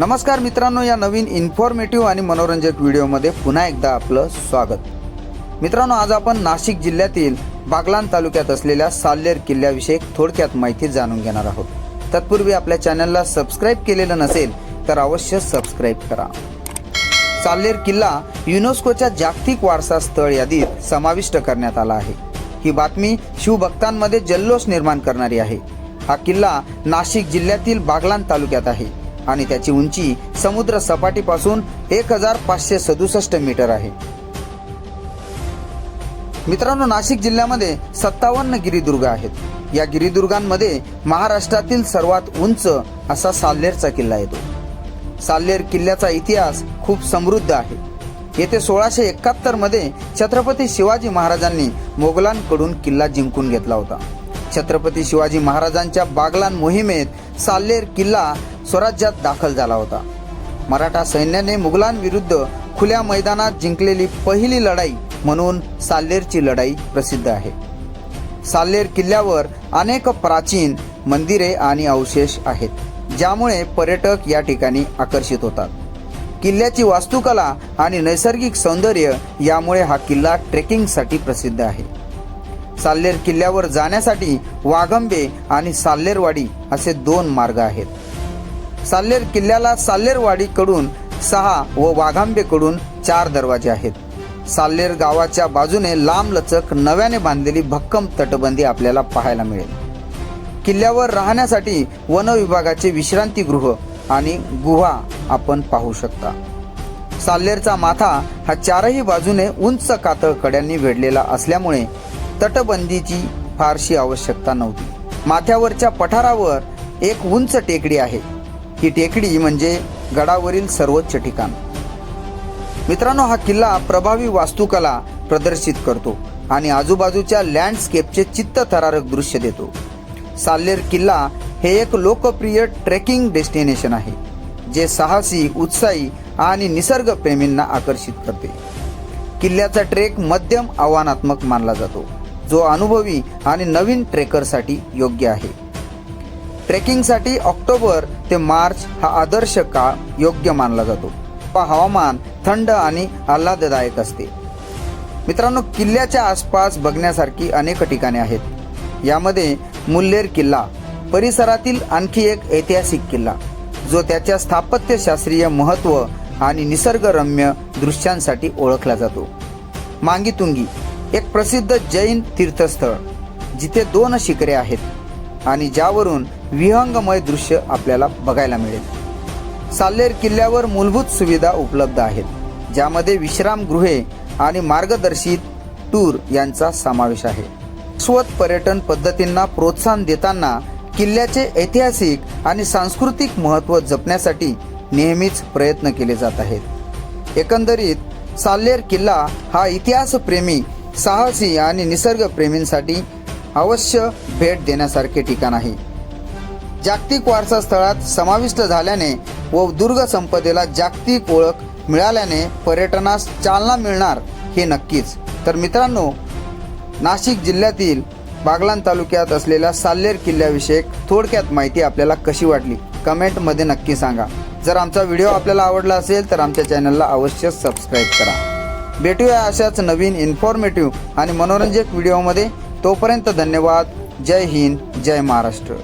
नमस्कार मित्रांनो या नवीन इन्फॉर्मेटिव्ह आणि मनोरंजक व्हिडिओमध्ये पुन्हा एकदा आपलं स्वागत. मित्रांनो आज आपण नाशिक जिल्ह्यातील बागलाण तालुक्यात असलेल्या साल्लेर किल्ल्याविषयी थोडक्यात माहिती जाणून घेणार आहोत. तत्पूर्वी आपल्या चॅनलला सबस्क्राईब केलेलं नसेल तर अवश्य सबस्क्राईब करा. साल्लेर किल्ला युनेस्कोच्या जागतिक वारसा स्थळ यादीत समाविष्ट करण्यात आला आहे. ही बातमी शिवभक्तांमध्ये जल्लोष निर्माण करणारी आहे. हा किल्ला नाशिक जिल्ह्यातील बागलाण तालुक्यात आहे. आणि त्याची उंची समुद्र सपाटीपासून एक हजार पाचशे सदुसष्ट मीटर आहे. मित्रांनो नाशिक जिल्ह्यामध्ये सत्तावन्न गिरिदुर्ग आहेत. या गिरिदुर्गांमध्ये महाराष्ट्रातील सर्वात उंच असा साल्हेरचा किल्ला येतो. साल्हेर किल्ल्याचा इतिहास खूप समृद्ध आहे. येथे सोळाशे एकाहत्तरमध्ये छत्रपती शिवाजी महाराजांनी मोगलांकडून किल्ला जिंकून घेतला होता. छत्रपती शिवाजी महाराजांच्या बागलान मोहिमेत साल्लेर किल्ला स्वराज्यात दाखल झाला होता. मराठा सैन्याने मुघलांविरुद्ध खुल्या मैदानात जिंकलेली पहिली लढाई म्हणून साल्लेरची लढाई प्रसिद्ध आहे. साल्लेर किल्ल्यावर अनेक प्राचीन मंदिरे आणि अवशेष आहेत ज्यामुळे पर्यटक या ठिकाणी आकर्षित होतात. किल्ल्याची वास्तुकला आणि नैसर्गिक सौंदर्य यामुळे हा किल्ला ट्रेकिंगसाठी प्रसिद्ध आहे. साल्लेर किल्ल्यावर जाण्यासाठी वाघंबे आणि साल्लेरवाडी असे दोन मार्ग आहेत. साल्लेर किल्ल्याला साल्लेरवाडीकडून सहा व वाघांबेकडून चार दरवाजे आहेत. साल्लेर गावाच्या बाजूने लांबलचक नव्याने बांधलेली भक्कम तटबंदी आपल्याला पाहायला मिळेल. किल्ल्यावर राहण्यासाठी वन विभागाचे विश्रांतीगृह आणि गुहा आपण पाहू शकता. साल्लेरचा माथा हा चारही बाजूने उंच कातळ कड्यांनी वेढलेला असल्यामुळे तटबंदीची फारशी आवश्यकता नव्हती. माथ्यावरच्या पठारावर एक उंच टेकडी आहे. ही टेकडी म्हणजे गडावरील सर्वोच्च ठिकाण. मित्रांनो हा किल्ला प्रभावी वास्तुकला प्रदर्शित करतो आणि आजूबाजूच्या लँडस्केपचे चित्तथरारक दृश्य देतो. साल्लेर किल्ला हे एक लोकप्रिय ट्रेकिंग डेस्टिनेशन आहे जे साहसी उत्साही आणि निसर्गप्रेमींना आकर्षित करते. किल्ल्याचा ट्रेक मध्यम आव्हानात्मक मानला जातो. जो अनुभवी आणि नवीन ट्रेकरसाठी योग्य आहे. ट्रेकिंगसाठी ऑक्टोबर ते मार्च हा आदर्श काळ योग्य मानला जातो. हवामान थंड आणि आल्हाददायक असते. मित्रांनो किल्ल्याच्या आसपास बघण्यासारखी अनेक ठिकाणे आहेत. यामध्ये मुल्लेर किल्ला परिसरातील आणखी एक ऐतिहासिक किल्ला जो त्याच्या स्थापत्यशास्त्रीय महत्त्व आणि निसर्गरम्य दृश्यांसाठी ओळखला जातो. मांगीतुंगी एक प्रसिद्ध जैन तीर्थस्थळ जिथे दोन शिखरे आहेत आणि ज्यावरून विहंगमय दृश्य आपल्याला बघायला मिळेल. साल्लेर किल्ल्यावर मूलभूत सुविधा उपलब्ध आहेत ज्यामध्ये विश्रामगृहे आणि मार्गदर्शित टूर यांचा समावेश आहे. शाश्वत पर्यटन पद्धतींना प्रोत्साहन देताना किल्ल्याचे ऐतिहासिक आणि सांस्कृतिक महत्त्व जपण्यासाठी नेहमीच प्रयत्न केले जात आहेत. एकंदरीत साल्हेर किल्ला हा इतिहासप्रेमी साहसी आणि निसर्गप्रेमींसाठी अवश्य भेट देण्यासारखे ठिकाण आहे. जागतिक वारसा स्थळात समाविष्ट झाल्याने व दुर्ग संपदेला जागतिक ओळख मिळाल्याने पर्यटनास चालना मिळणार हे नक्कीच. तर मित्रांनो नाशिक जिल्ह्यातील बागलान तालुक्यात असलेल्या साल्लेर किल्ल्याविषयक थोडक्यात माहिती आपल्याला कशी वाटली कमेंटमध्ये नक्की सांगा. जर आमचा व्हिडिओ आपल्याला आवडला असेल तर आमच्या चॅनलला अवश्य सबस्क्राईब करा. भेटूया अशाच नवीन इन्फॉर्मेटिव्ह आणि मनोरंजक व्हिडिओमध्ये तोपर्यंत धन्यवाद. जय हिंद जय महाराष्ट्र.